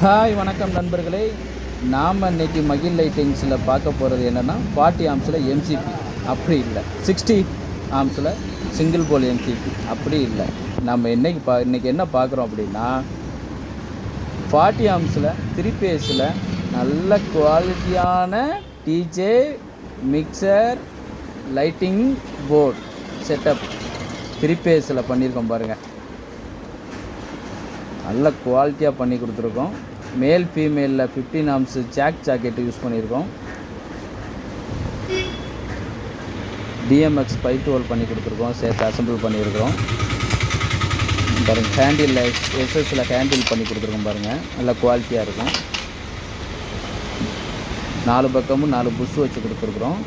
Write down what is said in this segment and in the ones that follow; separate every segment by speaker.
Speaker 1: Hi வணக்கம் நண்பர்களே. நாம் இன்னைக்கு மகிழ் லைட்டிங்ஸில் பார்க்க போகிறது என்னென்னா ஃபார்ட்டி ஆம்ஸில் எம்சிபி அப்படி இல்லை. சிக்ஸ்டி ஆம்ஸில் சிங்கிள் போல் எம்சிபி அப்படி இல்லை. நம்ம இன்னைக்கு பா இன்றைக்கி என்ன பார்க்குறோம் அப்படின்னா ஃபார்ட்டி ஆம்ஸில் த்ரீ பேஸில் நல்ல குவாலிட்டியான DJ mixer lighting board setup three பேஸில் பண்ணியிருக்கோம் பாருங்கள் நல்ல குவாலிட்டியாக பண்ணி கொடுத்துருக்கோம். Male ஃபீமேலில் fifteen amps jack jacket use பண்ணியிருக்கோம். டிஎம்எக்ஸ் பைப் டுவெல் பண்ணி கொடுத்துருக்கோம். சேர்த்து அசம்பிள் பண்ணியிருக்கிறோம். பாருங்கள் ஹேண்டில் எஸ்எஸில் ஹேண்டில் பண்ணி கொடுத்துருக்கோம் பாருங்கள் நல்ல குவாலிட்டியாக இருக்கும். நாலு பக்கமும் நாலு புஷ் வச்சு கொடுத்துருக்குறோம்.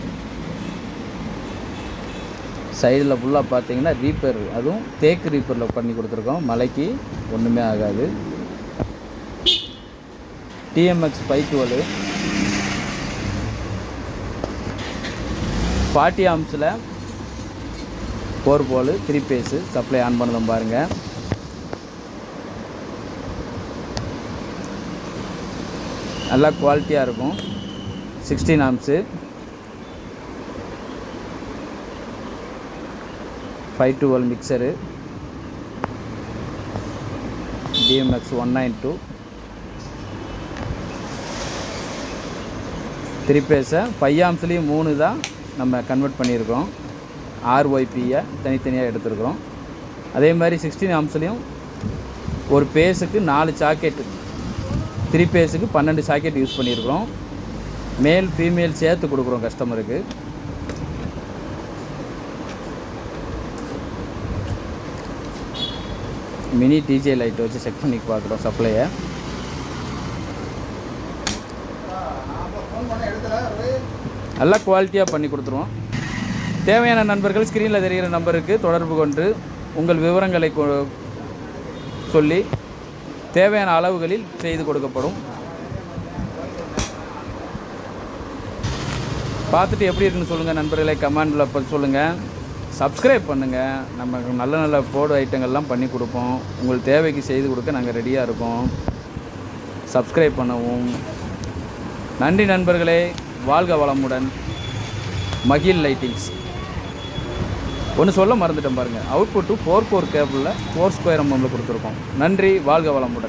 Speaker 1: சைடில் ஃபுல்லாக பார்த்தீங்கன்னா ரீப்பர் அதுவும் தேக்கு ரீப்பரில் பண்ணி கொடுத்துருக்கோம். மலைக்கு ஒன்றுமே ஆகாது. டிஎம்எக்ஸ் பைக்குவலு forty ஆம்ஸில் four pole three phase supply on பண்ணதும் பாருங்கள் நல்லா குவாலிட்டியாக இருக்கும். Sixteen amps five dual mixer DMX one nine two three பேஸை ஃபைவ் ஆம்ஸ்லேயும் மூணு தான் நம்ம கன்வெர்ட் பண்ணியிருக்கோம் ஆர்ஒய்பியை தனித்தனியாக எடுத்துருக்குறோம். அதே மாதிரி சிக்ஸ்டீன் ஆம்ஸ்லேயும் ஒரு பேஸுக்கு நாலு சாக்கெட்டு த்ரீ பேஸுக்கு பன்னெண்டு சாக்கெட் யூஸ் பண்ணியிருக்கிறோம். மேல் ஃபீமேல் சேர்த்து கொடுக்குறோம் கஸ்டமருக்கு மினி டிஜே லைட் வச்சு செக் பண்ணி பார்க்குறோம் சப்ளையை நல்லா குவாலிட்டியாக பண்ணி கொடுத்துருவோம். தேவையான நண்பர்கள் ஸ்க்ரீனில் தெரிகிற நம்பருக்கு தொடர்பு கொண்டு உங்கள் விவரங்களை கொ- சொல்லி தேவையான அளவுகளில் செய்து கொடுக்கப்படும். பார்த்துட்டு எப்படி இருக்குன்னு சொல்லுங்கள் நண்பர்களை கமெண்டில் சொல்லுங்கள் சப்ஸ்கிரைப் பண்ணுங்கள் நம்ம நல்ல நல்ல போர்டு ஐட்டங்கள்லாம் பண்ணி கொடுப்போம். உங்கள் தேவைக்கு செய்து கொடுக்க நாங்கள் ரெடியாக இருக்கோம். சப்ஸ்கிரைப் பண்ணவும். நன்றி நண்பர்களே. வாழ்க வளமுடன். மகிழ் லைட்டிங்ஸ் ஒன்று சொல்ல மறந்துட்டேன் பாருங்கள் அவுட்புட்டு ஃபோர் ஃபோர் கேபிளில் ஃபோர் ஸ்கொயர் எம்எம்மில் கொடுத்துருக்கோம். நன்றி வாழ்க வளமுடன்.